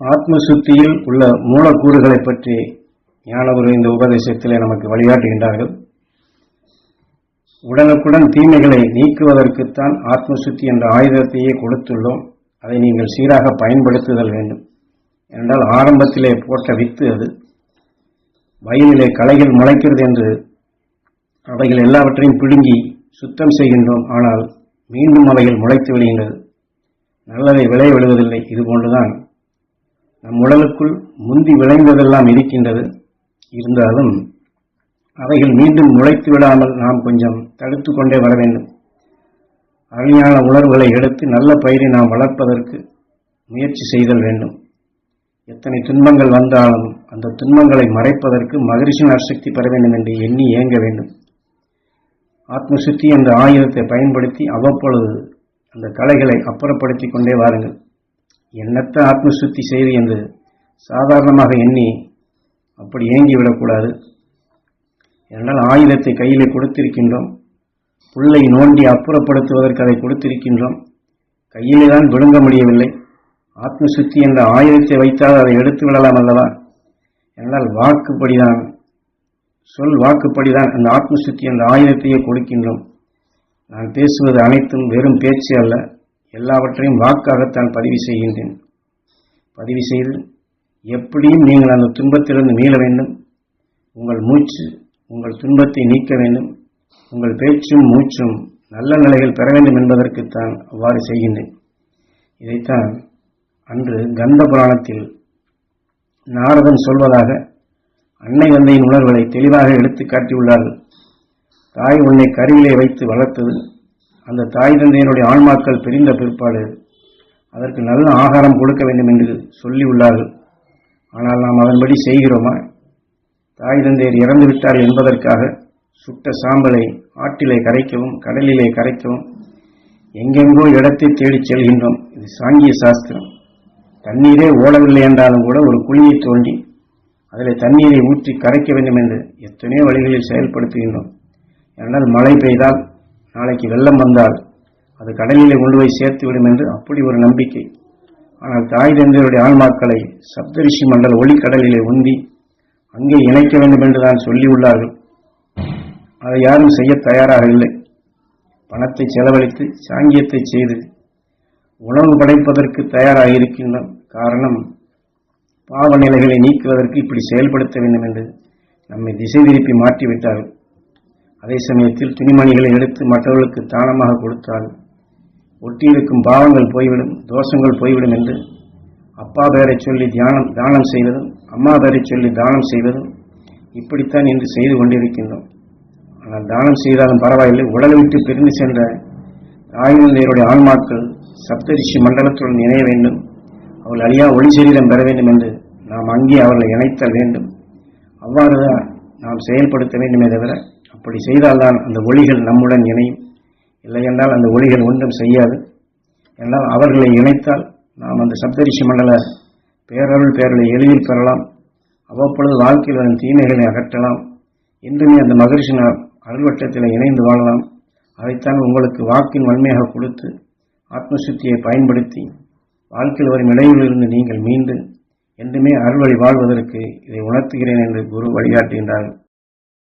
ஆத்ம சுத்தியில் உள்ள மூலக்கூறுகளை பற்றி ஞானகுரு இந்த உபதேசத்திலே நமக்கு வழிகாட்டுகின்றார்கள். உடனுக்குடன் தீமைகளை நீக்குவதற்குத்தான் ஆத்ம சுத்தி என்ற ஆயுதத்தையே கொடுத்துள்ளோம். அதை நீங்கள் சீராக பயன்படுத்துதல் வேண்டும். என்றால் ஆரம்பத்திலே போட்ட வித்து அது. வயலிலே களைகள் முளைக்கிறது என்று அவைகள் எல்லாவற்றையும் பிடுங்கி சுத்தம் செய்கின்றோம். ஆனால் மீண்டும் அவைகள் முளைத்து விடுகின்றது நல்லதை விளைய விடுவதில்லை இதுபோன்றுதான் நம் உடலுக்குள் முந்தி விளைந்ததெல்லாம் இருக்கின்றது. இருந்தாலும் அவைகள் மீண்டும் முளைத்து விடாமல் நாம் கொஞ்சம் தடுத்து கொண்டே வர வேண்டும். அருமையான உணர்வுகளை எடுத்து நல்ல பயிரை நாம் வளர்ப்பதற்கு முயற்சி செய்தல் வேண்டும். எத்தனை துன்பங்கள் வந்தாலும் அந்த துன்பங்களை மறைப்பதற்கு மகரிஷி நற்சக்தி பெற வேண்டும் என்று எண்ணி இயங்க வேண்டும். ஆத்மசுத்தி என்ற ஆயுதத்தை பயன்படுத்தி அவ்வப்பொழுது அந்த கலைகளை அப்புறப்படுத்தி கொண்டே வாருங்கள். எண்ணற்ற ஆத்மசுத்தி செய்து என்று சாதாரணமாக எண்ணி அப்படி ஏங்கிவிடக்கூடாது என்றால் ஆயுதத்தை கையிலே கொடுத்திருக்கின்றோம். புல்லை நோண்டி அப்புறப்படுத்துவதற்கு அதை கொடுத்திருக்கின்றோம். கையிலே தான் விழுங்க முடியவில்லை. ஆத்மசுத்தி என்ற ஆயுதத்தை வைத்தால் அதை எடுத்து விடலாம் அல்லவா? என்றால் வாக்குப்படிதான். சொல் வாக்குப்படிதான். அந்த ஆத்மசுத்தி என்ற ஆயுதத்தையே கொடுக்கின்றோம். நான் பேசுவது அனைத்தும் வெறும் பேச்சு அல்ல. எல்லாவற்றையும் வாக்காகத்தான் பதிவு செய்கின்றேன். பதிவு செய்து எப்படியும் நீங்கள் அந்த துன்பத்திலிருந்து மீள வேண்டும். உங்கள் மூச்சு உங்கள் துன்பத்தை நீக்க வேண்டும். உங்கள் பேச்சும் மூச்சும் நல்ல நிலைகள் பெற வேண்டும் என்பதற்குத்தான் அவ்வாறு செய்கின்றேன். இதைத்தான் அன்று கந்த புராணத்தில் நாரதன் சொல்வதாக அன்னை தந்தையின் உணர்வுகளை தெளிவாக எடுத்து காட்டியுள்ளார்கள். தாய் உன்னை கருவிலே வைத்து வளர்த்தது அந்த தாய் தந்தையினுடைய ஆன்மாக்கள் பிரிந்த பிற்பாடு அதற்கு நல்ல ஆகாரம் கொடுக்க வேண்டும் என்று சொல்லியுள்ளார்கள் ஆனால் நாம் அதன்படி செய்கிறோமா? தாய் தந்தையர் இறந்து விட்டார் என்பதற்காக சுட்ட சாம்பலை ஆற்றிலே கரைக்கவும் கடலிலே கரைக்கவும் எங்கெங்கோ இடத்தை தேடிச் செல்கின்றோம். இது சாங்கிய சாஸ்திரம். தண்ணீரே ஓடவில்லை என்றாலும் கூட ஒரு குழியை தோண்டி அதில் தண்ணீரை ஊற்றி கரைக்க வேண்டும் என்று எத்தனையோ வழிகளில் செயல்படுத்துகின்றோம். ஏனால் மழை பெய்தால் நாளைக்கு வெள்ளம் வந்தால் அது கடலிலே கொண்டு போய் சேர்த்து விடும் என்று அப்படி ஒரு நம்பிக்கை. ஆனால் தாய் தந்தையருடைய ஆன்மாக்களை சப்தரிஷி மண்டல ஒளிக்கடலிலே உந்தி அங்கே இணைக்க வேண்டும் என்று தான் சொல்லியுள்ளார்கள். அதை யாரும் செய்ய தயாராக இல்லை. பணத்தை செலவழித்து சாங்கியத்தை செய்து உணவு படைப்பதற்கு தயாராக இருக்கின்றோம் காரணம் பாவ நிலைகளை நீக்குவதற்கு இப்படி செயல்படுத்த வேண்டும் என்று நம்மை திசை திருப்பி மாற்றிவிட்டார்கள். அதே சமயத்தில் துணிமணிகளை எடுத்து மற்றவர்களுக்கு தானமாக கொடுத்தால் ஒட்டியிருக்கும் பாவங்கள் போய்விடும் தோஷங்கள் போய்விடும் என்று அப்பா பேரை சொல்லி தியானம் தானம் செய்வதும் அம்மா பேரை சொல்லி தானம் செய்வதும் இப்படித்தான் இன்று செய்து கொண்டிருக்கின்றோம். ஆனால் தானம் செய்தாலும் பரவாயில்லை. உடலை விட்டு பிரிந்து சென்ற தாயினுடைய ஆன்மாக்கள் சப்தரிஷி மண்டலத்துடன் இணைய வேண்டும். அவள் அழியா ஒளி சரீரம் பெற வேண்டும் என்று நாம் அங்கே அவர்களை இணைத்தல் வேண்டும். அவ்வாறுதான் நாம் செயல்படுத்த வேண்டுமே தவிர அப்படி செய்தால்தான் அந்த ஒளிகள் நம்முடன் இணையும். இல்லையென்றால் அந்த ஒளிகள் ஒன்றும் செய்யாது. என்றால் அவர்களை இணைத்தால் நாம் அந்த சப்தரிஷி மண்டல பேரருள் பேரலை எளிதில் பெறலாம். அவ்வப்பொழுது வாழ்க்கையில் வரும் தீமைகளை அகற்றலாம். என்றுமே அந்த மகரிஷின் அருள்வட்டத்தில் இணைந்து வாழலாம். அதைத்தான் உங்களுக்கு வாக்கின் வன்மையாக கொடுத்து ஆத்மசுத்தியை பயன்படுத்தி வாழ்க்கையில் வரும் இடையிலிருந்து நீங்கள் மீண்டு என்றுமே அருள்வழி வாழ்வதற்கு இதை உணர்த்துகிறேன் என்று குரு வழிகாட்டுகின்றார்கள்